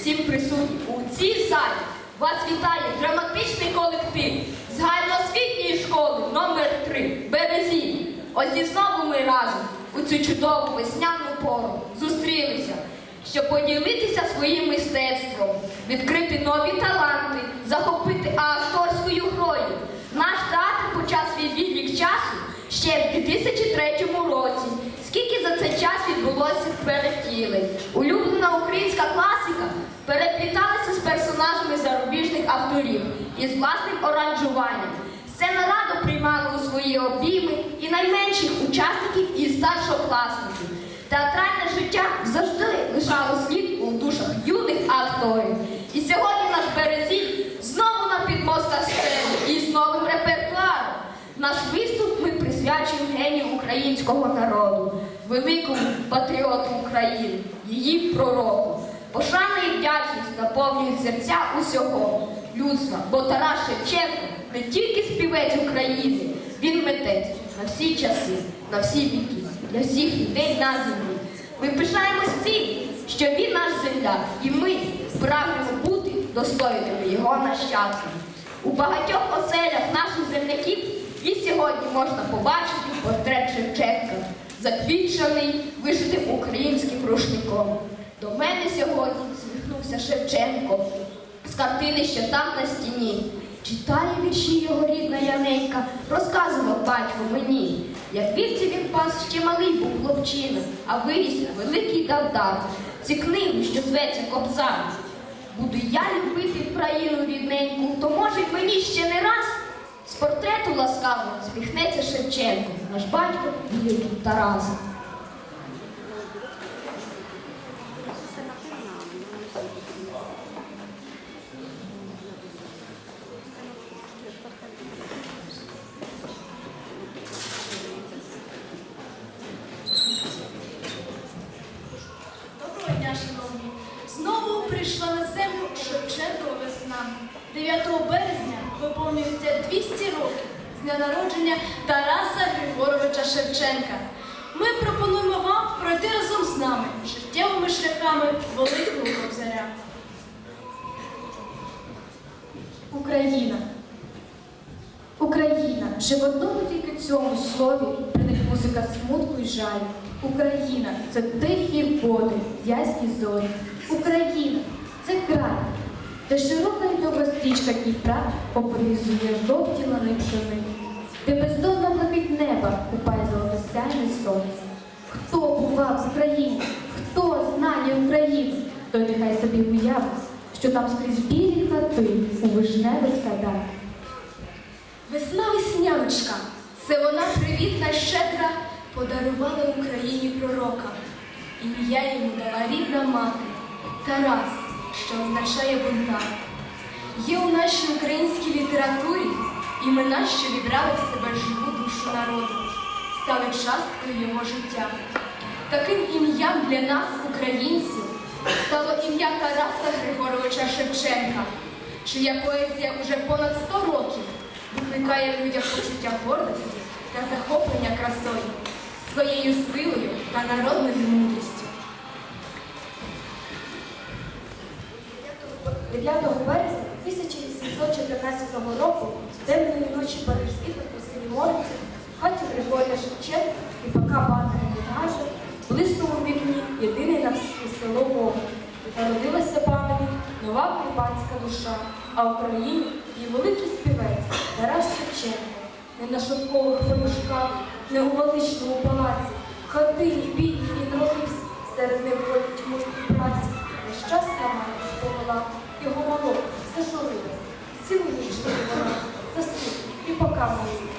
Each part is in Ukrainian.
всім присутнім у цій залі. Вас вітає драматичний колектив загальноосвітньої школи номер 3 Березі. Ось і знову ми разом у цю чудову весняну пору зустрілися, щоб поділитися своїм мистецтвом, відкрити нові таланти, захопити акторською грою. Наш театр почав свій відлік часу ще в 2003 році. Скільки за цей час відбулося перетілень? Улюблена українська класика перепліталася з персонажами зарубіжних авторів із власним оранжуванням. Сцена радо приймала у свої обійми і найменших учасників і старшокласників. Театральне життя завжди лишало слід у душах юних акторів. І сьогодні наш березіль знову на підмостках сцени і з новим репертуаром. Наш виступ ми присвячуємо генію українського народу, великому патріоту України, її пророку. Пошана і вдячність наповнюють серця усього людства, бо Тарас Шевченко не тільки співець України, він митець на всі часи, на всі віки, для всіх людей на землі. Ми пишаємось тим, що він наш земляк, і ми прагнемо бути достойними його нащадками. У багатьох оселях наших земляків і сьогодні можна побачити портрет Шевченка, заквітчений, вишитим українським рушником. До мене сьогодні сміхнувся Шевченко з картини, що там на стіні. Читає вірші його рідна Яненька, розказував батько мені. Як вівці він пас ще малий був хлопчина, а виріс великий давдав. Ці книги, що зветься Кобзар. Буду я любити країну рідненьку, то може мені ще не раз. З портрету ласкаво сміхнеться Шевченко, наш батько великий Тарас. Доброго дня, шановні! Знову прийшла на землю Шевченкова весна. 9 березня виповнюється 200 років з дня народження Тараса Григоровича Шевченка. Ми пропонуємо вам пройти разом з нами життєвими шляхами великого кобзаря. Україна. Україна. Вже в одному тільки цьому слові приник музика смутку і жалю. Україна це тихі води, ясні зорі. Україна це край, де широка й довга стрічка Дніпра обрізує жовті лани пшени, де бездонна блакить неба купає золотосяйне сонце. Хто бував в Україні, хто знає Україну, той нехай собі уявить, що там скрізь білі хати у вишневих садах. Весна весняночка, це вона привітна щедра подарувала Україні пророка. Ім'я йому дала рідна мати Тарас, що означає бунтар. Є у нашій українській літературі імена, що вібрали в себе живу душу народу, стали часткою його життя. Таким ім'ям для нас, українців, стало ім'я Тараса Григоровича Шевченка, чия поезія уже понад 100 років викликає в людях почуття гордості та захоплення красою, своєю силою та народною мудрістю. 9 березня 1814 року, темної ночі світом у Морці, в хаті Григорія Шевченка і пока батька Геннажа, блиснув у вікні єдиний все село вогонь. Народилася пам'яті нова карпатська душа, а в Україні її великий співець Тарас Шевченко. Не на шовкових подушках, не у величному палаці, хатині бідні і трохи серед неволі тьму і праці. Час ламає сповела його мало, зажурилась, цілу ніч не вона, заснув і показує.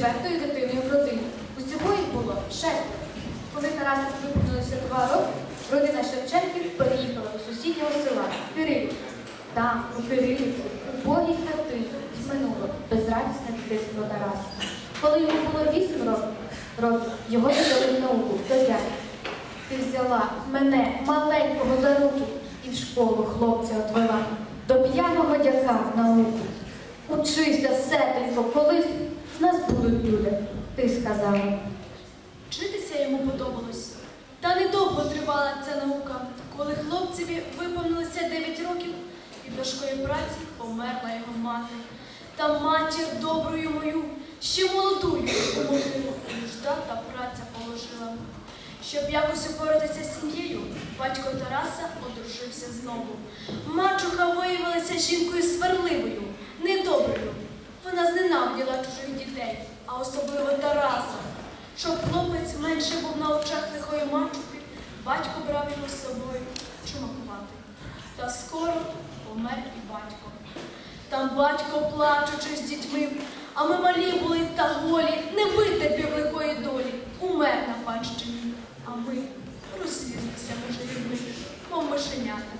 Четвертою дитиною в родині. Усього їх було шестеро. Коли Тарасу виповнилося два роки, родина Шевченків переїхала до сусіднього села Кирилівка. Там, у Кирилівці, у богій хатині, зминуло безрадісне дитинство Тараса. Коли йому було вісім років, його додали в науку до. Ти взяла мене, маленького, за руки, і в школу хлопця отвела, до п'яного дяка в науку. Учися, сетенько, колись нас будуть люди, ти сказала. Вчитися йому подобалось. Та недовго тривала ця наука, коли хлопцеві виповнилося 9 років, від важкої праці померла його мати. Та матір доброю мою, ще молодую у нужда та праця положила. Щоб якось упоратися з сім'єю, батько Тараса одружився знову. Мачуха виявилася жінкою сварливою, недоброю. Вона зненавиділа чужих дітей, а особливо Тараса. Щоб хлопець менше був на очах лихої мачухи, батько брав його з собою чумакувати. Та скоро помер і батько. Там батько, плачучи з дітьми, а ми малі були та голі, не витерпів лихої долі, умер на панщині. А ми розлізлися може людьми, мов мишенята.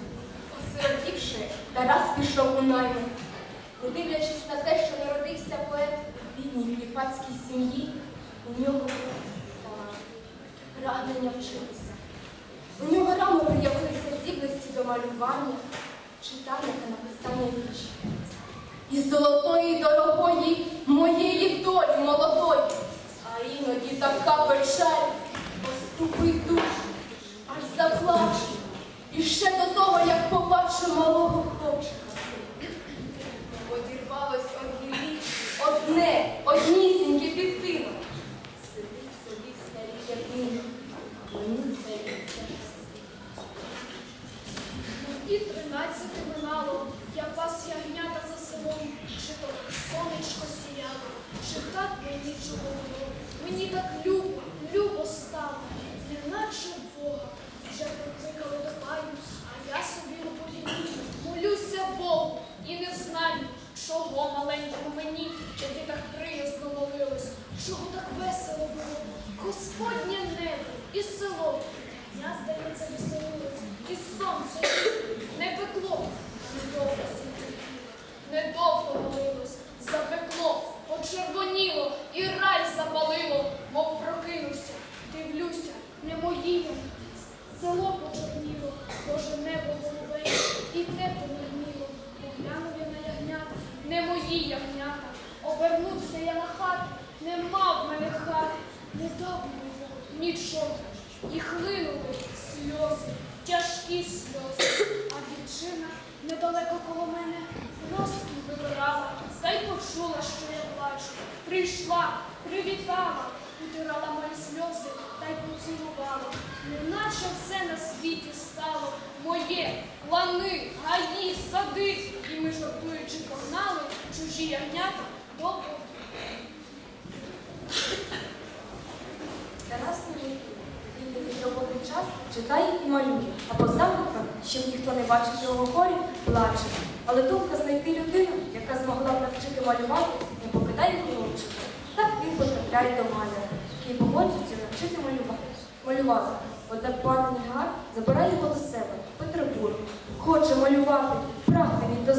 Осиротівши, Тарас пішов у найми. Не дивлячись на те, що народився поет в бідній кліпацькій сім'ї, у нього прагнення вчитися. У нього рано проявилися здібності до малювання, читання та написання віршів. І золотої дорогої моєї долі молодої, а іноді така печаль поступить душу, аж заплачу. І ще до того, як побачу малого хлопчика. Одірвалось од гілі одне, однісіньке підтино. Сидить собі в старій ягні, а мені здається. І тринадцяти минало, я пас ягнята за селом, чи то так сонечко сіяло, чи так мені чого було. Мені так любо, любо стало, неначе Бога. Вже прикликали до паю, а я собі у поліні молюся Богу і не знаю, чого маленькому мені, тоді так приязно молилось, чого так весело було. Господнє небо і село. Я, здається, веселилось, і сонце не пекло, недовго сиділо, недовго молилось, запекло, почервоніло і рай запалило, мов прокинувся. Дивлюся, не мої вони. Село почорніло, Боже небо голубе, і те помирніло. Поглянув я на ягнята, не мої ягнята. Обернувся я на хату, нема в мене хати, не дав мені Бог нічого. І хлинули сльози, тяжкі сльози. А дівчина недалеко коло мене носки вибирала, та й почула, що я плачу. Прийшла, привітала, утирала мої сльози та й поцілувала. Неначе все на світі стало моє, лани, гаї, сади. І ми жартуючи погнали чужі ягнята довго. Тарас не від роботи час читає і малює, а по замках, щоб ніхто не бачив його горі, плаче. Але думка знайти людину, яка змогла б навчити малювати, не покидає хлопчика. Так він потрапляє до маляра, який погоджується навчити малювати. Малювати. Однак пан Нігар забирає його до себе Петербург. Хоче малювати, прагне він до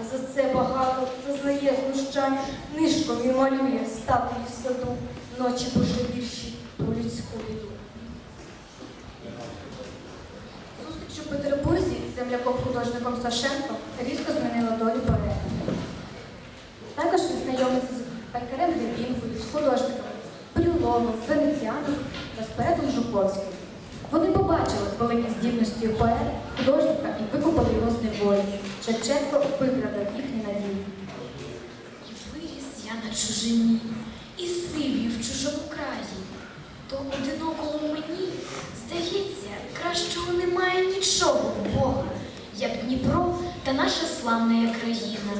а за це багато зазнає знущань. Нишком він малює, статуї в саду, ночі пише вірші про людську біду. Зустріч у Петербурзі земляком-художником Сашенко різко змінила долю поета. Також він знайомиться з пайкарем Гребінкою, з художниками Брюловим, Венеціаном та з поетом Жуковським. Вони побачили великі здібності поета, художника і викупили його з неволі. Шевченко виправдав їхні надії. І виріс я на чужині, і сивів в чужому краї. То одинокому мені, здається, кращого немає нічого в Бога, як Дніпро та наша славна країна.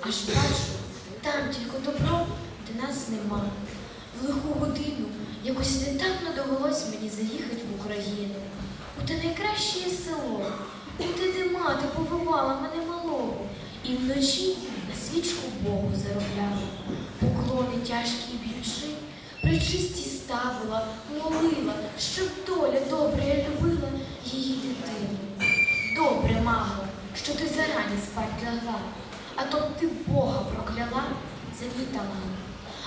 Аж бачу, там тільки добро, де нас нема. В лиху годину якось недавно довелось мені заїхати в Україну. У те найкраще село, у те, де мати побивала мене малого, і вночі на свічку Богу заробляла. Поклони тяжкі б'ють урочисті ставила, молила, щоб доля добре любила її дитину. Добре, мамо, що ти зарані спать лягла, а то б ти Бога прокляла за мій.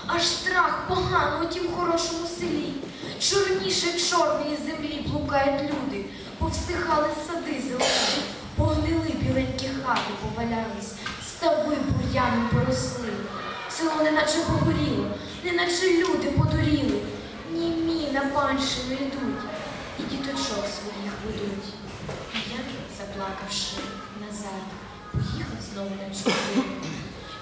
Аж страх погано у тім хорошому селі. Чорніше чорної землі блукають люди, повсихали сади зелені, погнили біленькі хати, повалялись, стави бур'яном поросли. Село неначе погоріло, неначе люди подуріли. Німі на панщину йдуть, і діточок своїх ведуть. А я, заплакавши назад, поїхав знову на чужину.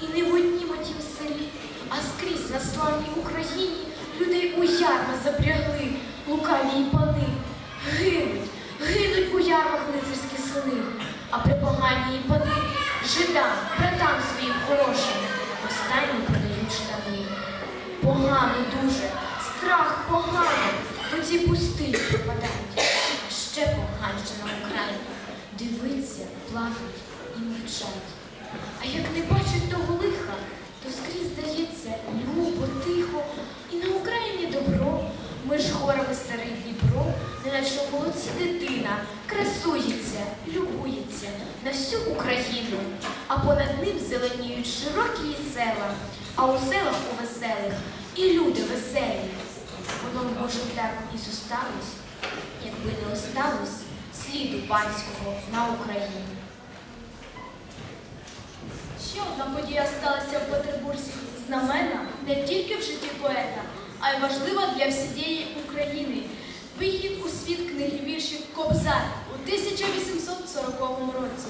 І не в однім отім селі, а скрізь на славній Україні людей у ярма запрягли лукаві й пани. Гинуть, гинуть у ярмах лицарські сини, а при поганій і пани жидам, братам своїм хорошим, останні продають штани. Погано дуже, страх погано, в ці пустині пропадають. А ще поганше на Україні. Дивиться, плакать і мовчать. А як не бачать того лиха, то скрізь здається любо, тихо, і на Україні добро. Ми ж хорами старий Дніпро, неначе в молодці дитина, красується, любується на всю Україну, а понад ним зеленіють широкі села, а у селах у веселих і люди веселі. Воно може так і зосталось, якби не осталось сліду панського на Україні. Ще одна подія сталася в Петербурзі. Знаменна не тільки в житті поета, а й важлива для всієї України. Вихід у світ книги віршів Кобзар у 1840 році.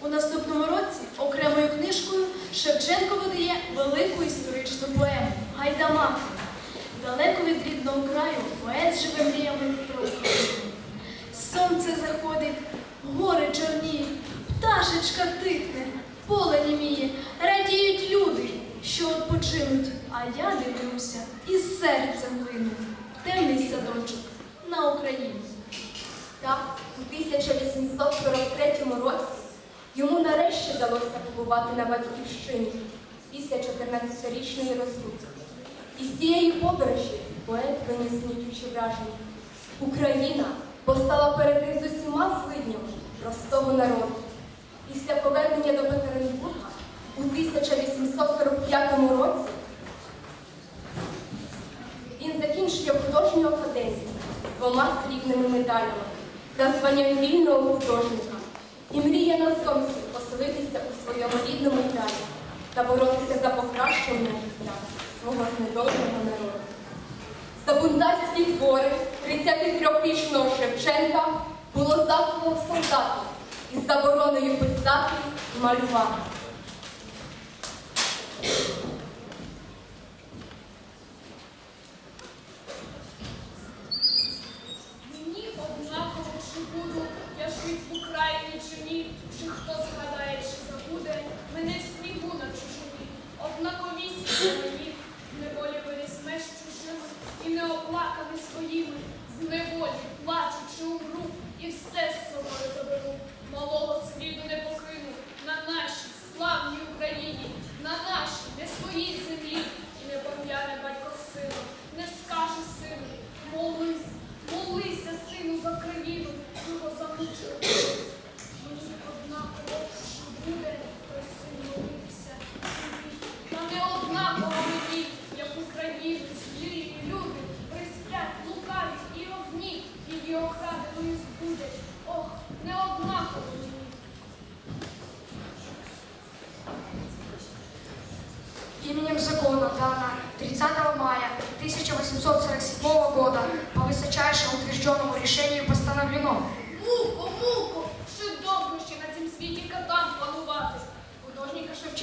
У наступному році окремою книжкою Шевченко видає велику історичну поему Гайдамаки. Далеко від рідного краю поет живе мріями про. Сонце заходить, гори чорніють, пташечка тихне, поле німіє, радіють люди, що відпочинуть, а я дивлюся і серцем вину. Темний садочок на Україні. Так, у 1843 році йому нарешті вдалося побувати на батьківщині після 14-річної розлуки. І з цієї подорожі поет виніс гнітючі враження. Україна постала перед ним з усіма злиднями простого народу. Після повернення до Петербурга у 1845 році він закінчує художню академію двома срібними медалями та званням вільного художника і мріє назовсім поселитися у своєму рідному краї та боротися за покращення життя свого знедоленого народу. За бунтарські твори 33-річного Шевченка було заслано солдатів із забороною писати і малювати.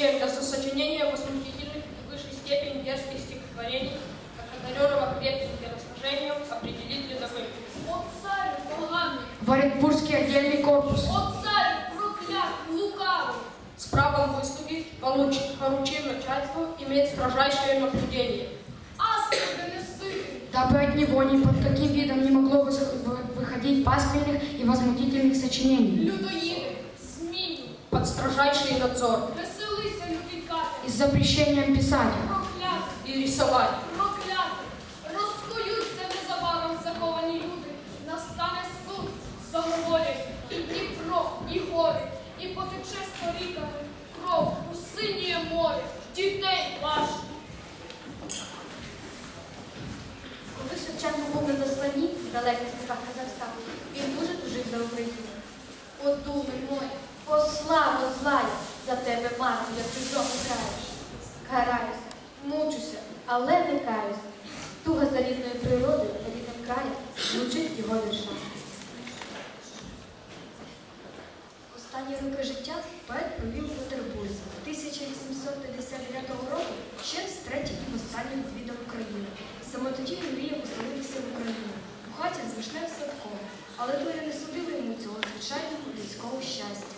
Шевченко за сочинение возмутительных в высшей степени дерзких стихотворений, как одаренного крепким телосложением, определить рядовым. О царю поганий, в Оренбургский отдельный корпус. о царю проклятий, лукавий. С правом выслуги получ- поручив начальству иметь строжайшее наблюдение. Аспиди не сити, дабы от него ни под каким видом не могло выс- вы- выходить пасквильных и возмутительных сочинений. людоїди, змії, Под строжайший надзор. с запрещением писания. Прокляти, і рисувати. прокляти, розкуються незабаром заховані люди. Настане суд, заговорять і Дніпро, і гори, і потече сторіками кров у синє море, дітей ваших. Коли Шевченко був на засланні в далеких містах Казахстану, він дуже тужив за Україну. Подумай, моє, посла злая, за тебе, мати, я чужого краю. Караюся, мучуся, але не каюсь. Туга за рідною природою, рідним краєм, звучить його вірша. Останні роки життя поет провів у Петербурзі. 1859 року ще з третім і останнім відвідав Україну. Саме тоді він мріяв поселитися в Україну, у хаті з вишневим садком, але доля не судила йому цього звичайного людського щастя.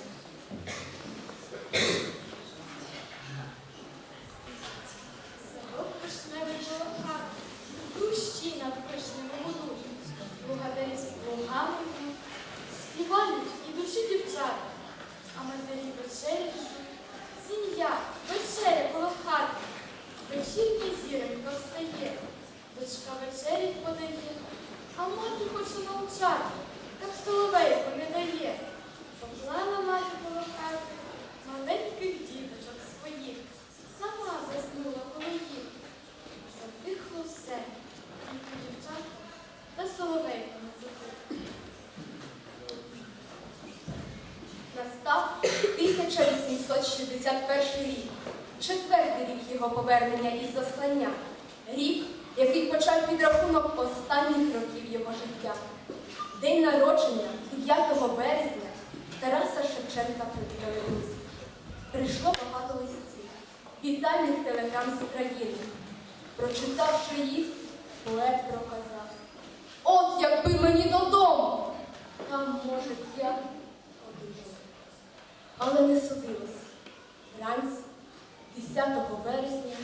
Дочка вечері подає, а мати хоче навчати, так соловейку не дає. Поклала мати коло хати. Маленьких діточок своїх, сама заснула коло їх. Затихло все, тільки дівчата та соловейка не затихли. Настав 1861 рік, четвертий рік його повернення із заслання, рік, який почав підрахунок останніх років його життя. День народження 9 березня Тараса Шевченка привітали. Прийшло багато листів, вітальних телеграм з України. Прочитавши їх, поет проказав. От якби мені додому! Там, може, я одужала. Але не судилося. Вранці, 10 вересня,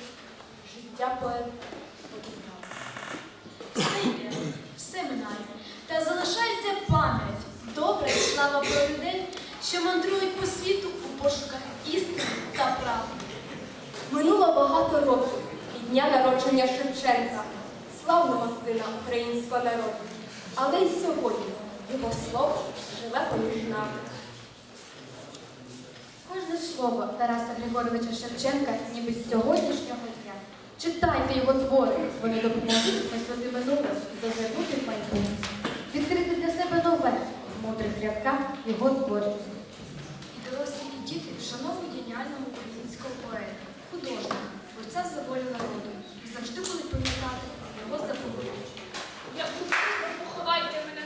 життя поета обірвалося. Все минає. Та залишається пам'ять, добра і слава про людей, що мандрують по світу у пошуках істини та правди. Минуло багато років від дня народження Шевченка, славного сина українського народу. Але й сьогодні його слово живе поміж нами. Кожне слово Тараса Григоровича Шевченка ніби з сьогоднішнього. Читайте його твори, вони допоможуть мислити минуле і зазирнути в майбутнє. Відкрити для себе нове в мудрих рядках його творів. І дорослі і діти вшановують геніального українського поета, художника, борця за волю народу і завжди будуть пам'ятати його заповіт. Я буду, поховайте мене